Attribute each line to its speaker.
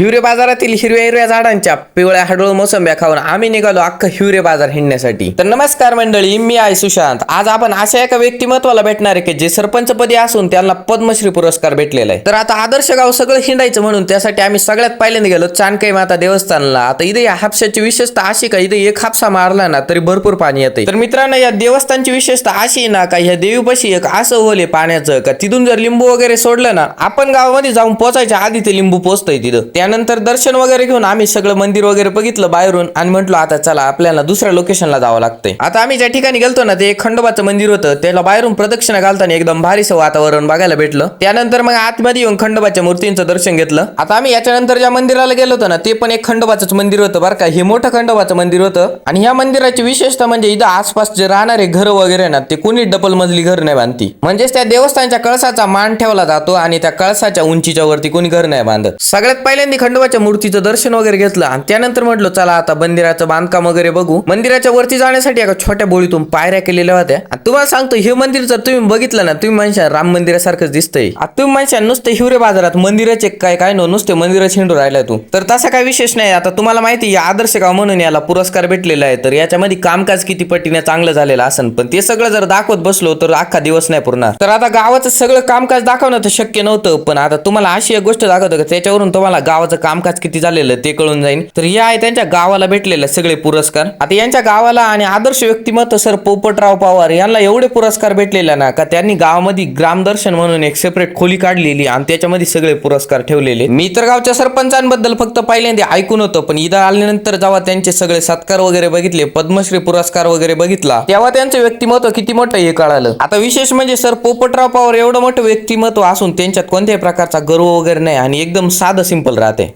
Speaker 1: हिवरे बाजारातील हिरव्या हिरव्या झाडांच्या पिवळ्या हडूळ मोसंब्या खाऊन आम्ही निघालो अख्खं हिवरे बाजार हिंडण्यासाठी. तर नमस्कार मंडळी मी आहे सुशांत. आज आपण अशा एका व्यक्तिमत्वाला भेटणार आहे की जे सरपंच पदी असून त्यांना पद्मश्री पुरस्कार भेटलेला आहे. तर आता आदर्श गाव सगळं हिंडायचं म्हणून त्यासाठी आम्ही सगळ्यात पहिल्यांदा गेलो चाणकाई माता देवस्थानला. आता इथे या हापशाची विशेषता अशी का इथे एक हापसा मारला ना तरी भरपूर पाणी येते तर मित्रांनो या देवस्थानची विशेषता अशी आहे ना का ह्या देवीपाशी एक असं होले पाण्याचं का तिथून जर लिंबू वगैरे सोडलं ना आपण गावामध्ये जाऊन पोचायच्या आधी ते लिंबू पोचतंय तिथं. त्यानंतर दर्शन वगैरे घेऊन आम्ही सगळं मंदिर वगैरे बघितलं बाहेरून आणि म्हटलो आता चला आपल्याला दुसऱ्या लोकेशनला जावं लागतंय. आता आम्ही ज्या ठिकाणी गेलतो ना ते एक खंडोबाचं मंदिर होतं. त्याला बाहेरून प्रदक्षिणा घालताना एकदम भारीसं वातावरण बघायला भेटलं. त्यानंतर मग आतमध्ये येऊन खंडोबाच्या मूर्तींचं दर्शन घेतलं. आता आम्ही याच्यानंतर ज्या मंदिराला गेलो होतो ना ते पण एक खंडोबाचंच मंदिर होतं बरं का. हे मोठं खंडोबाचं मंदिर होतं. आणि ह्या मंदिराची विशेषता म्हणजे इथं आसपास जे राहणारे घर वगैरे ना ते कुणी डबल मजली घर नाही बांधती. म्हणजेच त्या देवस्थानच्या कळसाचा मान ठेवला जातो आणि त्या कळसाच्या उंचीच्या वरती कोणी घर नाही बांधत. सगळ्यात पहिल्यांदा खंडोबाच्या मूर्तीचं दर्शन वगैरे घेतलं आणि त्यानंतर म्हटलं चला आता मंदिराचं बांधकाम वगैरे बघू. मंदिराच्या वरती जाण्यासाठी एका छोट्या बोळीतून पायऱ्या केलेल्या होत्या. आणि तुम्हाला सांगतो हे मंदिर जर तुम्ही बघितलं ना तुम्ही म्हणशा राम मंदिरासारखंच दिसतंय. आता तुम्ही म्हणशा नुसते हिवरे बाजारात मंदिराचे काय काय नो नुसते मंदिर हिंडू राहिला तू. तर तसा काय विशेष नाही. आता तुम्हाला माहिती या आदर्श गाव म्हणून याला पुरस्कार भेटलेला आहे. तर याच्यामध्ये कामकाज किती पटीने चांगलं झालेलं असेल पण ते सगळं जर दाखवत बसलो तर अख्खा दिवस नाही पूर्ण तर आता गावाचं सगळं कामकाज दाखवणं तर शक्य नव्हतं. पण आता तुम्हाला अशी एक गोष्ट दाखवतो का त्याच्यावरून तुम्हाला गाव गावाचं कामकाज किती झालेलं ते कळून जाईल तर हे आहे त्यांच्या गावाला भेटलेले सगळे पुरस्कार. आता यांच्या गावाला आणि आदर्श व्यक्तिमत्व सर पोपटराव पवार यांना एवढे पुरस्कार भेटलेले ना का त्यांनी गावामध्ये ग्रामदर्शन म्हणून एक सेपरेट खोली काढलेली आणि त्याच्यामध्ये सगळे पुरस्कार ठेवलेले. मी तर गावच्या सरपंचांबद्दल फक्त पहिल्यांदा ऐकून होतं पण इथं आल्यानंतर जेव्हा त्यांचे सगळे सत्कार वगैरे बघितले पद्मश्री पुरस्कार वगैरे बघितला तेव्हा त्यांचं व्यक्तिमत्व किती मोठं हे कळालं. आता विशेष म्हणजे सर पोपटराव पवार एवढं मोठं व्यक्तिमत्व असून त्यांच्यात कोणत्याही प्रकारचा गर्व वगैरे नाही आणि एकदम साधं सिंपल राहत.